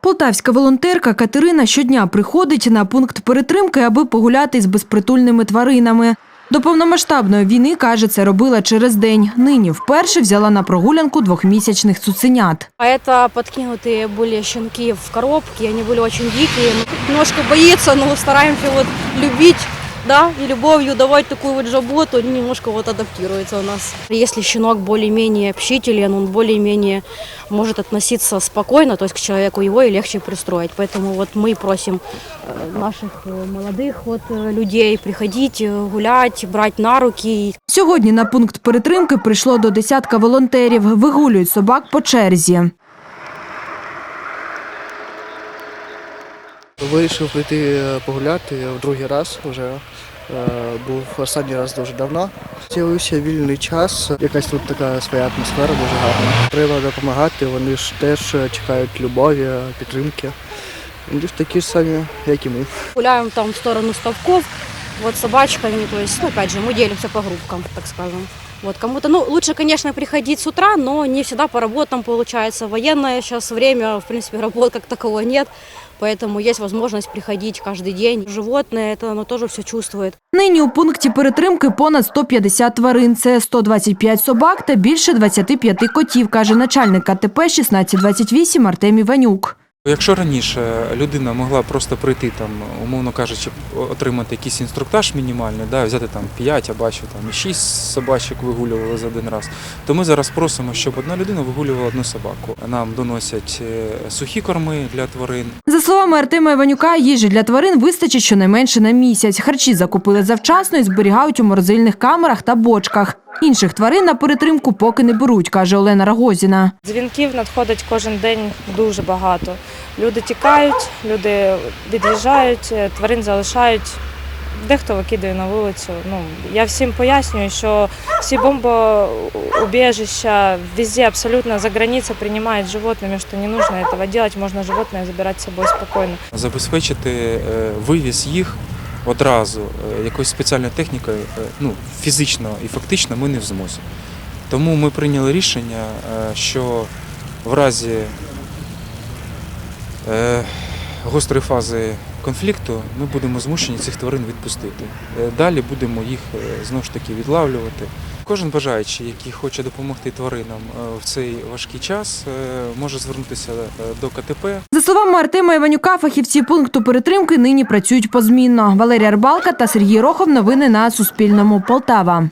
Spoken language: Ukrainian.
Полтавська волонтерка Катерина щодня приходить на пункт перетримки, аби погуляти з безпритульними тваринами. До повномасштабної війни, каже, це робила через день. Нині вперше взяла на прогулянку двохмісячних цуценят. А это подкинутые были щенки в коробке, они были очень дикие. Немножко боится, но стараемся вот любить, да, и любовью давать такую вот заботу, они немножко вот адаптируются у нас. Если щенок более-менее общителен, он более-менее может относиться спокойно, то есть к человеку его и легче пристроить. Поэтому вот мы просим э, наших э, молодых вот э, людей приходить, э, гулять, брать на руки, Сьогодні на пункт перетримки прийшло до десятка волонтерів. Вигулюють собак по черзі. Вирішив прийти е, погуляти в другий раз вже. Е, Був останній раз дуже давно. З'явився вільний час, якась тут така своя атмосфера дуже гарна. Треба допомагати, вони ж теж чекають любові, підтримки. Вони ж такі ж самі, як і ми. гуляем там в сторону ставков, вот собачками, то ну, опять же, мы делимся по группкам, так скажем. Вот кому-то, ну, лучше, конечно, приходить с утра, но не всегда по работам получается. Военное сейчас время, в принципе, работ как такового нет, поэтому есть возможность приходить каждый день. Животное, это оно тоже все чувствует. Нині у пункті перетримки понад 150 тварин. Це 125 собак та більше 25 котів, каже начальник КТП 1628 Артем Іванюк. Якщо раніше людина могла просто прийти там, умовно кажучи, отримати якийсь інструктаж мінімальний, да, взяти там 5, я бачу там і 6 собачок вигулювали за один раз, то ми зараз просимо, щоб одна людина вигулювала одну собаку. Нам доносять е, сухі корми для тварин, За словами Артема Іванюка, їжі для тварин вистачить щонайменше на місяць. Харчі закупили завчасно і зберігають у морозильних камерах та бочках. Інших тварин на перетримку поки не беруть, каже Олена Рагозіна. Дзвінків надходить кожен день дуже багато. Люди тікають, люди від'їжджають, е, тварин залишають. Дехто викидає на вулицю. Ну я всім пояснюю, що всі бомбоубежища везде абсолютно за границей принимают животными, что не нужно этого делать, можно животное забирать с собой спокойно. забезпечити е, вивіз їх одразу е, якоюсь спеціальною технікою, е, ну, фізично і фактично ми не в змозі. Тому ми прийняли рішення, е, що в разі гострої фази конфлікту ми будемо змушені цих тварин відпустити. Далі будемо їх знову ж таки відлавлювати. Кожен бажаючий, який хоче допомогти тваринам е, в цей важкий час, е, може звернутися е, до КТП. За словами Артема Іванюка, фахівці пункту перетримки нині працюють позмінно. Валерія Рбалка та Сергій Рохов. Новини на Суспільному. Полтава.